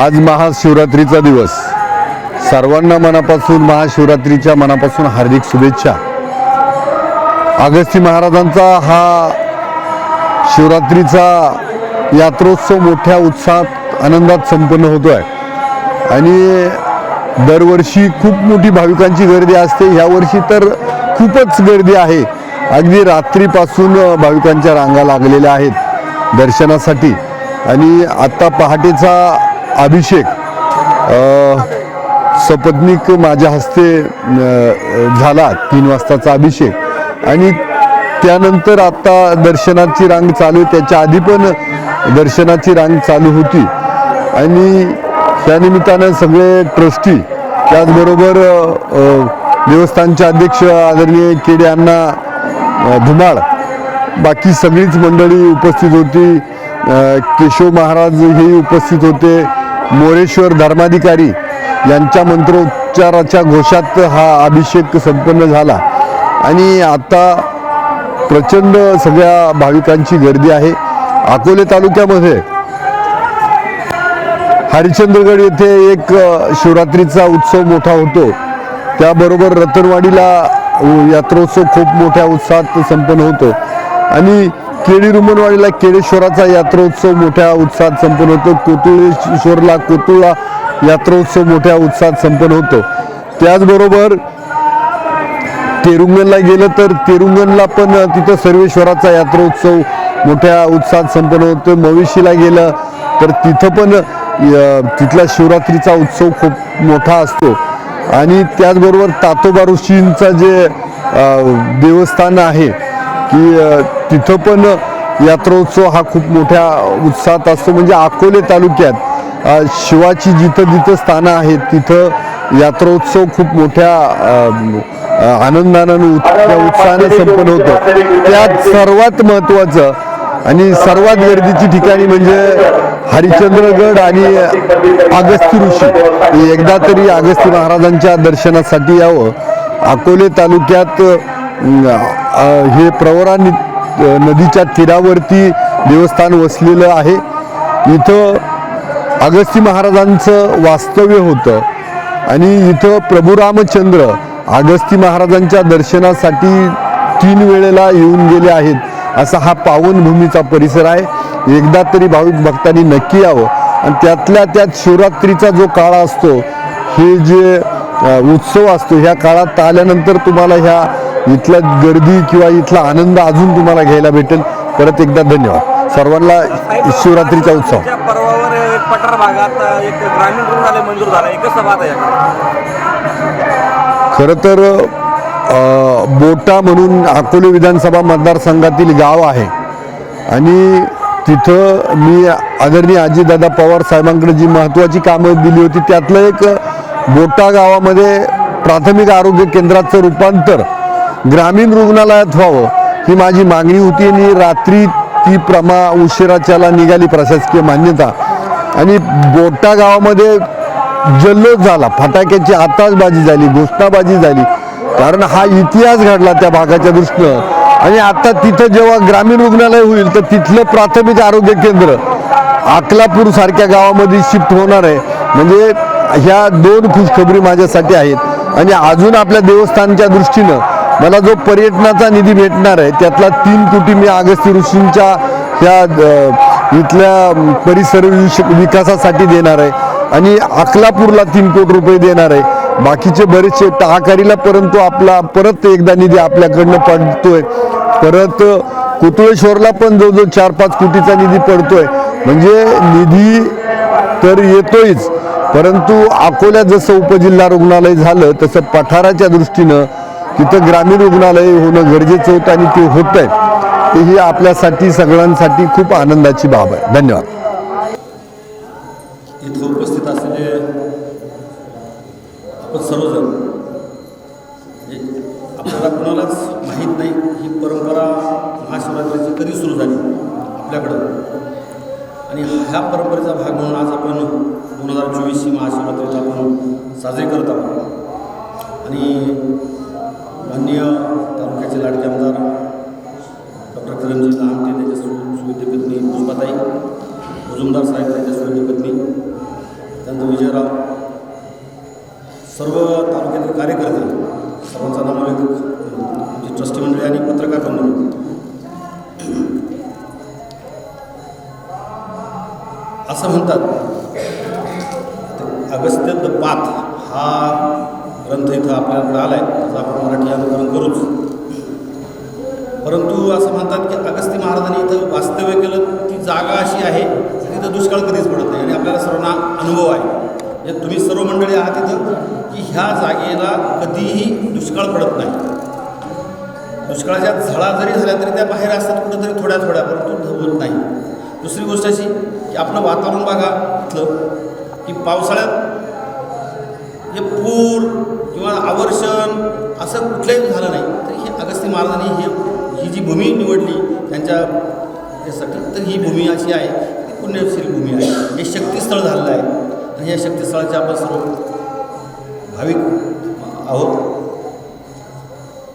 आज महाशिवरात्रीचा दिवस. सर्वांना मनापासून महाशिवरात्रीच्या मनापासून हार्दिक शुभेच्छा. अगस्ती महाराजांचा हा शिवरात्रीचा यात्रोत्सव मोठ्या उत्साहात आनंदात संपन्न होतो आहे आणि दरवर्षी खूप मोठी भाविकांची गर्दी असते. ह्या वर्षी तर खूपच गर्दी आहे. अगदी रात्रीपासून भाविकांच्या रांगा लागलेल्या आहेत दर्शनासाठी. आणि आत्ता पहाटेचा अभिषेक सपत्निक सपत्नीक माझ्या हस्ते झाला तीन वाजताचा अभिषेक. आणि त्यानंतर आता दर्शनाची रांग चालू त्याच्या आधी पण दर्शनाची रांग चालू होती. आणि त्यानिमित्तानं सगळे ट्रस्टी त्याचबरोबर देवस्थानचे अध्यक्ष आदरणीय केडे अण्णा धुमाळ बाकी सगळीच मंडळी उपस्थित होती. केशव महाराज हे उपस्थित होते. मोरेश्वर धर्माधिकारी यांच्या मंत्रोच्चाराच्या घोषात हा अभिषेक संपन्न झाला. आणि आता प्रचंड सगळ्या भाविकांची गर्दी आहे. अकोले तालुक्यामध्ये हरिश्चंद्रगड येथे एक शिवरात्रीचा उत्सव मोठा होतो. त्याबरोबर रतनवाडीला यात्रोत्सव खूप मोठ्या उत्साहात संपन्न होतो. आणि केळी रुमनवाडीला केळेश्वराचा यात्रोत्सव मोठ्या उत्साहात संपन्न होतो. कोतुळेश्वरला कोतुळा यात्रोत्सव मोठ्या उत्साहात संपन्न होतो. त्याचबरोबर तेरुंगणला गेलं तर तेरुंगणला पण तिथं सर्वेश्वराचा यात्रोत्सव मोठ्या उत्साहात संपन्न होतो. मवेशीला गेलं तर तिथं पण तिथला शिवरात्रीचा उत्सव खूप मोठा असतो. आणि त्याचबरोबर तातोबा ऋषींचं जे देवस्थान आहे की तिथं पण यात्रोत्सव हा खूप मोठ्या उत्साहात असतो. म्हणजे अकोले तालुक्यात शिवाची जिथं जिथं स्थानं आहेत तिथं यात्रोत्सव खूप मोठ्या आनंदानं उत्साहाने संपन्न होतं. त्यात सर्वात महत्त्वाचं आणि सर्वात गर्दीची ठिकाणी म्हणजे हरिश्चंद्रगड आणि अगस्ती ऋषी. एकदा तरी अगस्ती महाराजांच्या दर्शनासाठी यावं. अकोले तालुक्यात हे प्रवरा नदीच्या तीरावरती देवस्थान वसलेलं आहे. इथं अगस्ती महाराजांचं वास्तव्य होतं आणि इथं प्रभू रामचंद्र अगस्ती महाराजांच्या दर्शनासाठी तीन वेळेला येऊन गेले आहेत. असा हा पावनभूमीचा परिसर आहे. एकदा तरी भाविक भक्तांनी नक्की यावं. आणि त्यातल्या त्यात शिवरात्रीचा जो काळ असतो हे जे उत्सव असतो ह्या काळात आल्यानंतर तुम्हाला ह्या इथल्या गर्दी किंवा इथला आनंद अजून तुम्हाला घ्यायला भेटेल. परत एकदा धन्यवाद. सर्वांना शिवरात्रीचा उत्सव. पर्वावर एक पठार भागात एक ग्रामीण रुग्णालय मंजूर झालं. याकडे खरं तर बोटा म्हणून अकोले विधानसभा मतदारसंघातील गाव आहे. आणि तिथं मी आदरणीय अजितदादा पवार साहेबांकडे जी महत्त्वाची कामं दिली होती त्यातलं एक बोटा गावामध्ये प्राथमिक आरोग्य केंद्राचं रूपांतर ग्रामीण रुग्णालयात व्हावं ही माझी मागणी होती आणि रात्री ती प्रमा उशिराच्याला निघाली प्रशासकीय मान्यता. आणि बोटा गावामध्ये जल्लोष झाला. फटाक्याची आताचबाजी झाली घोषणाबाजी झाली. कारण हा इतिहास घडला त्या भागाच्या दृष्टीनं. आणि आता तिथं जेव्हा ग्रामीण रुग्णालय होईल तर तिथलं प्राथमिक आरोग्य केंद्र अकलापूर सारख्या गावामध्ये शिफ्ट होणार आहे. म्हणजे ह्या दोन खुशखबरी माझ्यासाठी आहेत. आणि अजून आपल्या देवस्थानच्या दृष्टीनं मला जो पर्यटनाचा निधी भेटणार आहे त्यातला तीन कोटी मी अगस्ती ऋषींच्या त्या इथल्या परिसर विकासासाठी देणार आहे. आणि अकलापूरला तीन कोटी रुपये देणार आहे. बाकीचे बरेचसे टाकारीला परंतु आपला परत एकदा निधी आपल्याकडनं पडतोय. परत कुतुळेश्वरला पण जवळजवळ चार पाच कोटीचा निधी पडतोय. म्हणजे निधी तर येतोयच. परंतु अकोल्यात जसं उपजिल्हा रुग्णालय झालं तसं पठाराच्या दृष्टीनं तिथं ग्रामीण रुग्णालय होणं गरजेचं होतं आणि ते होत आहे. ते ही आपल्यासाठी सगळ्यांसाठी खूप आनंदाची बाब आहे. धन्यवाद. इथं उपस्थित असलेले आपण सर्वजण आपल्याला कोणालाच माहीत नाही ही परंपरा महाशिवरात्रीची कधी सुरू झाली? आपल्याकडं. आणि ह्या परंपरेचा भाग म्हणून आज आपण दोन हजार चोवीस ही महाशिवरात्रीचा आपण साजरी करत आहोत. आणि माननीय तालुक्याचे लाडके आमदार डॉक्टर किरणजी लहामटे त्याच्या सु सुविद्य पत्नी पुष्पाताई मुजुमदार साहेब त्याच्या सुविद्य पत्नी त्यानंतर विजयराव सर्व तालुक्यातील कार्यकर्ते सर्वांचा नामोल्लेख आमची ट्रस्टी मंडळी आणि पत्रकार बंधू असं म्हणतात अगस्त्य द पाथ हा ग्रंथ इथं आपल्याकडे आला आहे त्याचं आपण मराठी अनुकरण करूच. परंतु असं म्हणतात की अगस्ती महाराजांनी इथं वास्तव्य केलं ती जागा अशी आहे तिथं दुष्काळ कधीच पडत नाही. आणि आपल्याला सर्वांना अनुभव आहे. म्हणजे तुम्ही सर्व मंडळी आहात तिथं की ह्या जागेला कधीही दुष्काळ पडत नाही. दुष्काळाच्या झळा जरी झाल्या तरी त्या बाहेर असतात कुठंतरी थोड्या थोड्या परंतु होत नाही. दुसरी गोष्ट अशी की आपलं वातावरण बघा इथलं की पावसाळ्यात हे पूर किंवा आवर्षण असं कुठलंही झालं नाही. तर हे अगस्ती महाराजांनी हे ही जी भूमी निवडली त्यांच्या यासाठी तर ही भूमी अशी आहे ती पुण्यशील भूमी आहे. हे शक्तीस्थळ झालेलं आहे. आणि या शक्तीस्थळाचे आपण सर्व भाविक आहोत.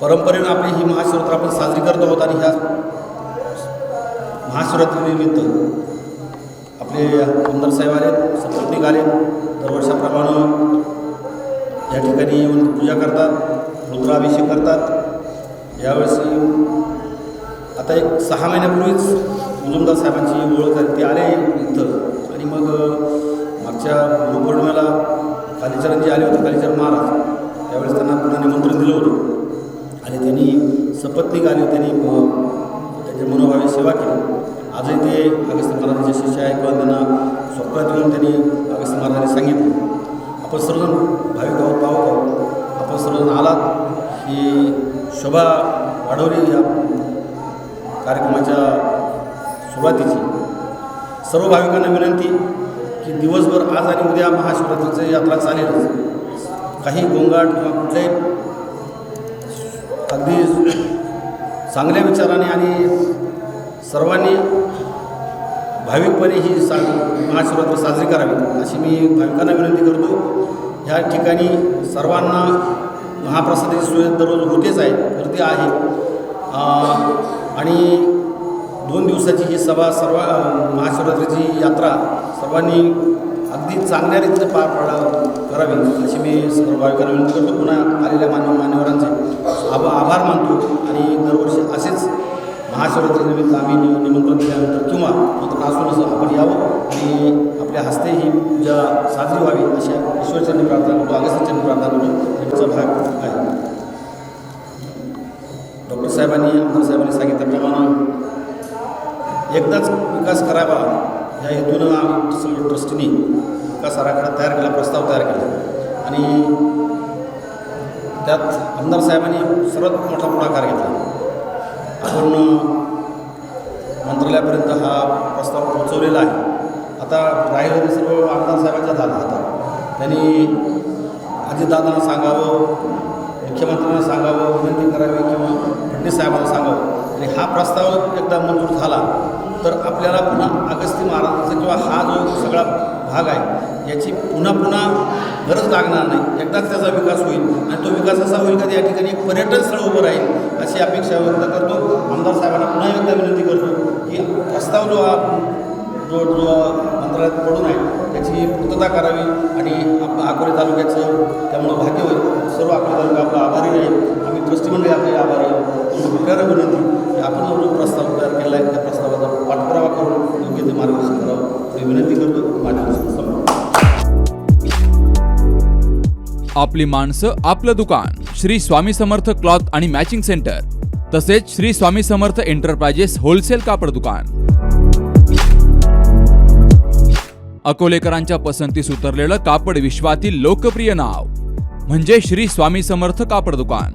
परंपरेनं आपली ही महाशिवरात्र आपण साजरी करतो आहोत आणि ह्या महाशिवरात्रीनिमित्त आपले आमदार साहेब आले सपत्नीक आले दरवर्षाप्रमाणे या ठिकाणी येऊन पूजा करतात रुद्राभिषेक करतात. यावेळेस आता एक सहा महिन्यापूर्वीच मुजुमदार साहेबांची ओळख झाली ते आले इथं. आणि मग मागच्या गुरुपौर्णिमेला कालीचरणजी आले होते कालीचरण महाराज. त्यावेळेस त्यांना पुन्हा निमंत्रण दिलं होतं. आणि त्यांनी सपत्नीक आली त्यांनी त्यांच्या मनोभावी सेवा केली. आजही ते अगस्त महाराजांचे शिष्य आहे किंवा त्यांना स्वप्नात येऊन त्यांनी अगस्त महाराजांनी सांगितलं. आपण सर्वजण भाविक ही शोभा वाढवली या कार्यक्रमाच्या सुरुवातीची. सर्व भाविकांना विनंती की दिवसभर आज आणि उद्या महाशिवरात्रीची यात्रा चालेलच. काही गोंगाट किंवा कुठल्याही अगदी चांगल्या विचाराने आणि सर्वांनी भाविकपणे ही सा महाशिवरात्र साजरी करावी अशी मी भाविकांना विनंती करतो. ह्या ठिकाणी सर्वांना महाप्रसादाची सोय दररोज होतेच आहे. गर्दी आहे. आणि दोन दिवसाची ही सभा सर्व महाशिवरात्रीची यात्रा सर्वांनी अगदी चांगल्या रीतीने पार पाडा करावी अशी मी सर्व भाविकांना विनंती करतो. पुन्हा आलेल्या मान्य मान्यवरांचे आभ आभार मानतो. आणि दरवर्षी असेच महाशिवरात्रीनिमित्त आम्ही नि- निमंत्रण दिल्यानंतर किंवा नंतर असून असं आपण यावं आणि आपल्या हस्ते ही पूजा साजरी व्हावी अशा ईश्वरचरणी प्रार्थना करतो अगस्त्यचरणी प्रार्थना करतो. डॉक्टर साहेबांनी आमदार साहेबांनी सांगितल्याप्रमाणे एकदाच विकास करावा. या हेतूनं आम्ही सगळं विकास आराखडा तयार केला प्रस्ताव तयार केला. आणि त्यात आमदार साहेबांनी सर्वात मोठा पुढाकार घेतला. आपण मंत्रालयापर्यंत हा प्रस्ताव पोहोचवलेला आहे. आता राहिलेलं सर्व आमदार साहेबांच्या दादा आता त्यांनी अजितदादांना सांगावं मुख्यमंत्र्यांना सांगावं विनंती करावी किंवा फडणवीस साहेबांना सांगावं. आणि हा प्रस्ताव एकदा मंजूर झाला तर आपल्याला पुन्हा अगस्ती महाराजांचा किंवा हा जो सगळा भाग आहे याची पुन्हा पुन्हा गरज लागणार नाही. एकदाच त्याचा विकास होईल. आणि तो विकास असा होईल का या ठिकाणी एक पर्यटन स्थळ उभं राहील अशी अपेक्षा व्यक्त करतो. आमदार साहेबांना पुन्हा एकदा विनंती करतो की प्रस्ताव जो हा जो जो मंत्रालयात पडून आहे त्याची पूर्तता करावी आणि आप अकोले तालुक्याचं त्यामुळं भाग्य होईल. सर्व अकोले तालुका आपला आभारी राहील आम्ही ट्रस्टी मंडळी आपले आभारी आहोत म्हणून विनंती. आपण जो प्रस्ताव तयार केला आहे. त्या प्रस्तावाचा पाठपुरावा करून योग्य ते मार्गदर्शन करावं. ही विनंती करतो माझ्या आपली माणसं आपलं दुकान. श्री स्वामी समर्थ क्लॉथ आणि मॅचिंग सेंटर. तसेच श्री स्वामी समर्थ एंटरप्राइजेस होलसेल कापड दुकान. अकोलेकरांच्या पसंतीस उतरलेलं कापड विश्वातील लोकप्रिय नाव. म्हणजे श्री स्वामी समर्थ कापड दुकान.